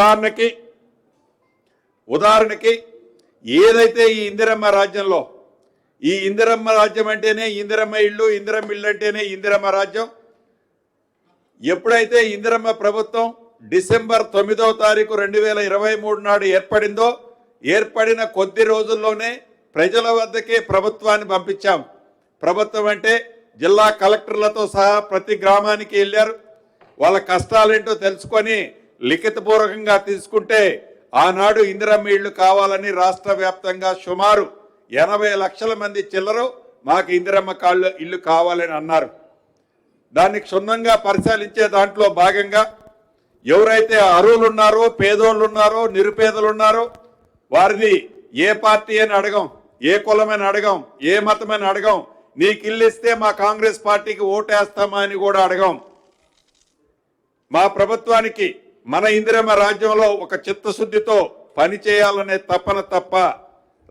ఉదాహరణకి ఉదాహరణకి ఏదైతే ఈ ఇందిరమ్మ రాజ్యంలో ఈ ఇందిరమ్మ రాజ్యం అంటేనే ఇందిరమ్మ ఇళ్ళు ఇందిరమ్మ ఇల్లు అంటేనే ఇందిరమ్మ రాజ్యం. ఎప్పుడైతే ఇందిరమ్మ ప్రభుత్వం డిసెంబర్ తొమ్మిదవ తారీఖు రెండు వేల ఇరవై మూడు నాడు ఏర్పడిందో ఏర్పడిన కొద్ది రోజుల్లోనే ప్రజల వద్దకే ప్రభుత్వాన్ని పంపించాం. ప్రభుత్వం అంటే జిల్లా కలెక్టర్లతో సహా ప్రతి గ్రామానికి వెళ్ళారు. వాళ్ళ కష్టాలేంటో తెలుసుకొని లిఖితపూర్వకంగా తీసుకుంటే ఆనాడు ఇందిరమ్మ ఇళ్ళు కావాలని రాష్ట్ర వ్యాప్తంగా సుమారు ఎనభై లక్షల మంది చిల్లరు మాకు ఇందిరమ్మ కాళ్ళు ఇల్లు కావాలని అన్నారు. దాన్ని క్షుణ్ణంగా పరిశీలించే దాంట్లో భాగంగా ఎవరైతే అర్హులు ఉన్నారో పేదోళ్ళు ఉన్నారో నిరుపేదలు ఉన్నారో వారిని ఏ పార్టీ అని అడగం ఏ కులమని అడగం ఏ మతమని అడగం నీకు ఇల్లు ఇస్తే మా కాంగ్రెస్ పార్టీకి ఓటేస్తామా అని కూడా అడగం. మా ప్రభుత్వానికి మన ఇందిరమ్మ రాజ్యంలో ఒక చిత్తశుద్ధితో పని చేయాలనే తపన తప్ప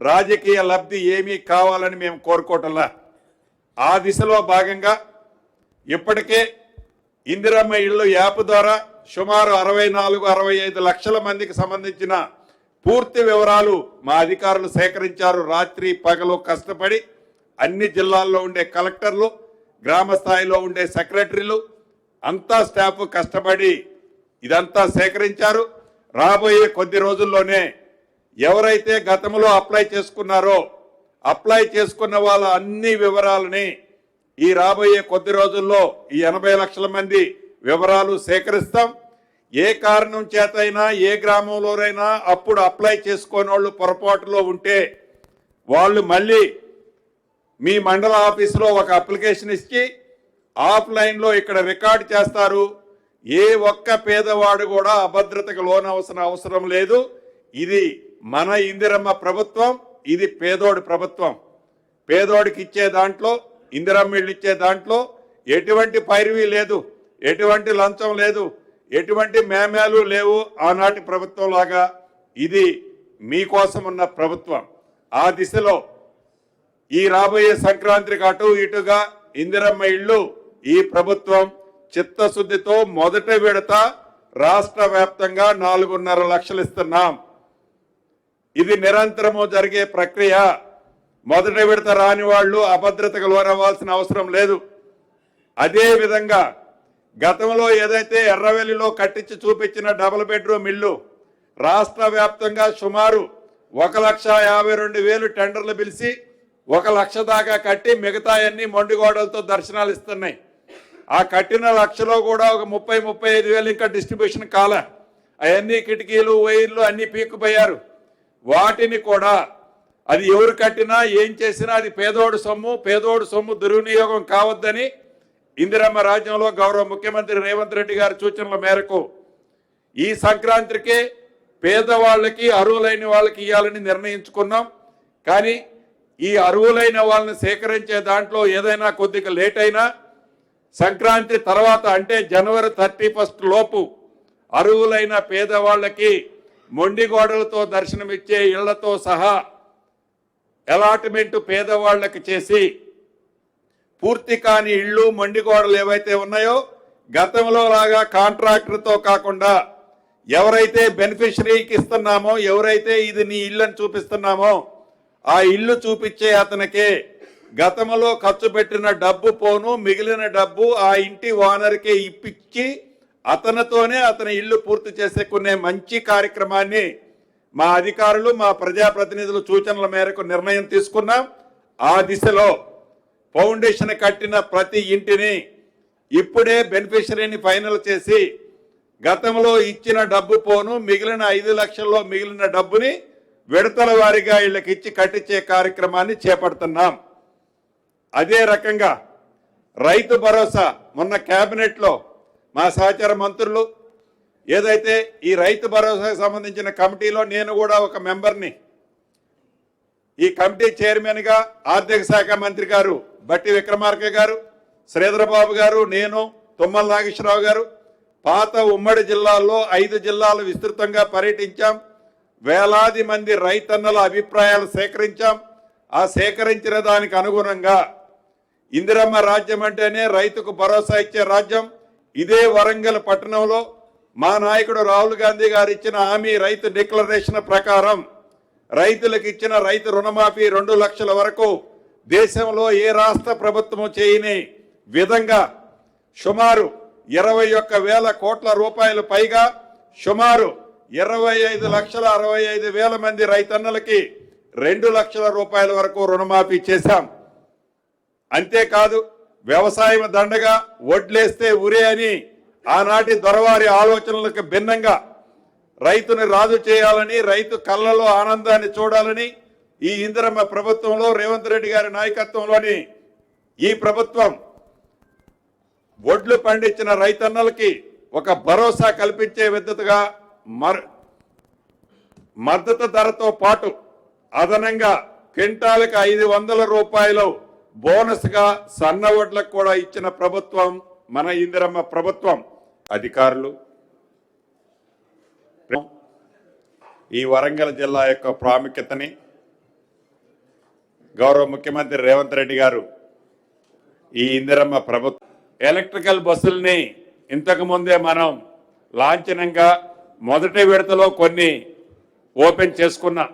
రాజకీయ లబ్ధి ఏమీ కావాలని మేము కోరుకోవటంలా. ఆ దిశలో భాగంగా ఇప్పటికే ఇందిరమ్మ ఇళ్ళు యాప్ ద్వారా సుమారు అరవై నాలుగు అరవై ఐదు లక్షల మందికి సంబంధించిన పూర్తి వివరాలు మా అధికారులు సేకరించారు. రాత్రి పగలు కష్టపడి అన్ని జిల్లాల్లో ఉండే కలెక్టర్లు గ్రామ స్థాయిలో ఉండే సెక్రటరీలు అంతా స్టాఫ్ కష్టపడి ఇదంతా సేకరించారు. రాబోయే కొద్ది రోజుల్లోనే ఎవరైతే గతంలో అప్లై చేసుకున్నారో అప్లై చేసుకున్న వాళ్ళ అన్ని వివరాలని ఈ రాబోయే కొద్ది రోజుల్లో ఈ ఎనభై లక్షల మంది వివరాలు సేకరిస్తాం. ఏ కారణం చేతైనా ఏ గ్రామంలోనైనా అప్పుడు అప్లై చేసుకోని వాళ్ళు పొరపాటులో ఉంటే వాళ్ళు మళ్ళీ మీ మండల ఆఫీసులో ఒక అప్లికేషన్ ఇచ్చి ఆఫ్లైన్లో ఇక్కడ రికార్డ్ చేస్తారు. ఏ ఒక్క పేదవాడు కూడా అభద్రతకు లోనవసరం అవసరం లేదు. ఇది మన ఇందిరమ్మ ప్రభుత్వం ఇది పేదోడి ప్రభుత్వం. పేదోడికి ఇచ్చే దాంట్లో ఇందిరమ్మ ఇళ్ళు ఇచ్చే దాంట్లో ఎటువంటి పైరువి లేదు ఎటువంటి లంచం లేదు ఎటువంటి మేమేలు లేవు ఆనాటి ప్రభుత్వం లాగా ఇది మీకోసం ఉన్న ప్రభుత్వం. ఆ దిశలో ఈ రాబోయే సంక్రాంతికి అటు ఇటుగా ఇందిరమ్మ ఇళ్ళు ఈ ప్రభుత్వం చిత్తశుద్ధితో మొదటి విడత రాష్ట్ర వ్యాప్తంగా నాలుగున్నర లక్షలు ఇస్తున్నాం. ఇది నిరంతరము జరిగే ప్రక్రియ. మొదటి విడత రాని వాళ్ళు అభద్రతకు లోనవ్వాల్సిన అవసరం లేదు. అదే విధంగా గతంలో ఏదైతే ఎర్రవెల్లిలో కట్టించి చూపించిన డబుల్ బెడ్రూమ్ ఇల్లు రాష్ట్ర వ్యాప్తంగా సుమారు ఒక లక్ష యాభై రెండు వేలు టెండర్లు పిలిచి ఒక లక్ష దాకా కట్టి మిగతా అన్ని మొండిగోడలతో దర్శనాలు ఇస్తున్నాయి. ఆ కట్టిన లక్షలో కూడా ఒక ముప్పై ముప్పై ఐదు వేలు ఇంకా డిస్ట్రిబ్యూషన్ కాల. అవన్నీ కిటికీలు వైర్లు అన్నీ పీక్కుపోయారు. వాటిని కూడా అది ఎవరు కట్టినా ఏం చేసినా అది పేదోడు సొమ్ము పేదోడు సొమ్ము దుర్వినియోగం కావద్దని ఇందిరమ్మ రాజ్యంలో గౌరవ ముఖ్యమంత్రి రేవంత్ రెడ్డి గారి సూచనల మేరకు ఈ సంక్రాంతికే పేదవాళ్ళకి అరువులైన వాళ్ళకి ఇవ్వాలని నిర్ణయించుకున్నాం. కానీ ఈ అరువులైన వాళ్ళని సేకరించే దాంట్లో ఏదైనా కొద్దిగా లేట్ అయినా సంక్రాంతి తర్వాత అంటే జనవరి థర్టీ ఫస్ట్ లోపు అరువులైన పేదవాళ్ళకి మొండి గోడలతో దర్శనమిచ్చే ఇళ్ళతో సహా అలాట్మెంట్ పేదవాళ్ళకి చేసి పూర్తి కాని ఇళ్ళు మొండి గోడలు ఏవైతే ఉన్నాయో గతంలో లాగా కాంట్రాక్టర్తో కాకుండా ఎవరైతే బెనిఫిషరీకి ఇస్తున్నామో ఎవరైతే ఇది నీ ఇల్లు అని చూపిస్తున్నామో ఆ ఇల్లు చూపించే అతనికే గతంలో ఖర్చు పెట్టిన డబ్బు పోను మిగిలిన డబ్బు ఆ ఇంటి ఓనర్కే ఇప్పించి అతనితోనే అతని ఇల్లు పూర్తి చేసుకునే మంచి కార్యక్రమాన్ని మా అధికారులు మా ప్రజాప్రతినిధుల సూచనల మేరకు నిర్ణయం తీసుకున్నాం. ఆ దిశలో ఫౌండేషన్ కట్టిన ప్రతి ఇంటిని ఇప్పుడే బెనిఫిషరీని ఫైనల్ చేసి గతంలో ఇచ్చిన డబ్బు పోను మిగిలిన ఐదు లక్షల్లో మిగిలిన డబ్బుని విడతల వారిగా వీళ్ళకి ఇచ్చి కట్టించే కార్యక్రమాన్ని చేపడుతున్నాం. అదే రకంగా రైతు భరోసా మొన్న క్యాబినెట్లో మా సహచార మంత్రులు ఏదైతే ఈ రైతు భరోసాకు సంబంధించిన కమిటీలో నేను కూడా ఒక మెంబర్ని ఈ కమిటీ చైర్మన్గా ఆర్థిక శాఖ మంత్రి గారు బట్టి విక్రమార్క గారు శ్రీధరబాబు గారు నేను తుమ్మల నాగేశ్వరరావు గారు పాత ఉమ్మడి జిల్లాల్లో ఐదు జిల్లాలు విస్తృతంగా పర్యటించాం. వేలాది మంది రైతన్నల అభిప్రాయాలు సేకరించాం. ఆ సేకరించిన దానికి అనుగుణంగా ఇందిరమ్మ రాజ్యం అంటేనే రైతుకు భరోసా ఇచ్చే రాజ్యం. ఇదే వరంగల్ పట్టణంలో మా నాయకుడు రాహుల్ గాంధీ గారు ఇచ్చిన హామీ రైతు డిక్లరేషన్ ప్రకారం రైతులకు ఇచ్చిన రైతు రుణమాఫీ రెండు లక్షల వరకు దేశంలో ఏ రాష్ట్ర ప్రభుత్వము చేయని విధంగా సుమారు ఇరవై ఒక్క వేల కోట్ల రూపాయలు పైగా సుమారు ఇరవై ఐదు లక్షల అరవై ఐదు వేల మంది రైతన్నలకి రెండు లక్షల రూపాయల వరకు రుణమాఫీ చేశాం. అంతేకాదు వ్యవసాయం దండగా వడ్లేస్తే ఉరే అని ఆనాటి దొరవారి ఆలోచనలకు భిన్నంగా రైతుని రాజు చేయాలని రైతు కళ్ళలో ఆనందాన్ని చూడాలని ఈ ఇందిరమ్మ ప్రభుత్వంలో రేవంత్ రెడ్డి గారి నాయకత్వంలోని ఈ ప్రభుత్వం ఒడ్లు పండించిన రైతన్నలకి ఒక భరోసా కల్పించే విధంగా మర్ మద్దతు ధరతో పాటు అదనంగా క్వింటాలకు ఐదు వందల రూపాయలు బోనస్గా సన్న ఓట్లకు కూడా ఇచ్చిన ప్రభుత్వం మన ఇందిరమ్మ ప్రభుత్వం. అధికారులు. ఈ వరంగల్ జిల్లా యొక్క ప్రాముఖ్యతని గౌరవ ముఖ్యమంత్రి రేవంత్ రెడ్డి గారు ఈ ఇందిరమ్మ ప్రభుత్వం ఎలక్ట్రికల్ బస్సుల్ని ఇంతకుముందే మనం లాంఛనంగా మొదటి విడతలో కొన్ని ఓపెన్ చేసుకున్నాం.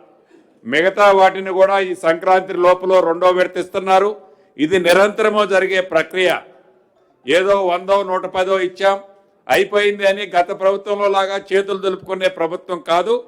మిగతా వాటిని కూడా ఈ సంక్రాంతి లోపల రెండో విడత ఇస్తున్నారు. ఇది నిరంతరము జరిగే ప్రక్రియ. ఏదో వందో నూట పదో ఇచ్చాం. అయిపోయింది అని గత ప్రభుత్వంలో లాగా చేతులు దులుపుకునే ప్రభుత్వం కాదు.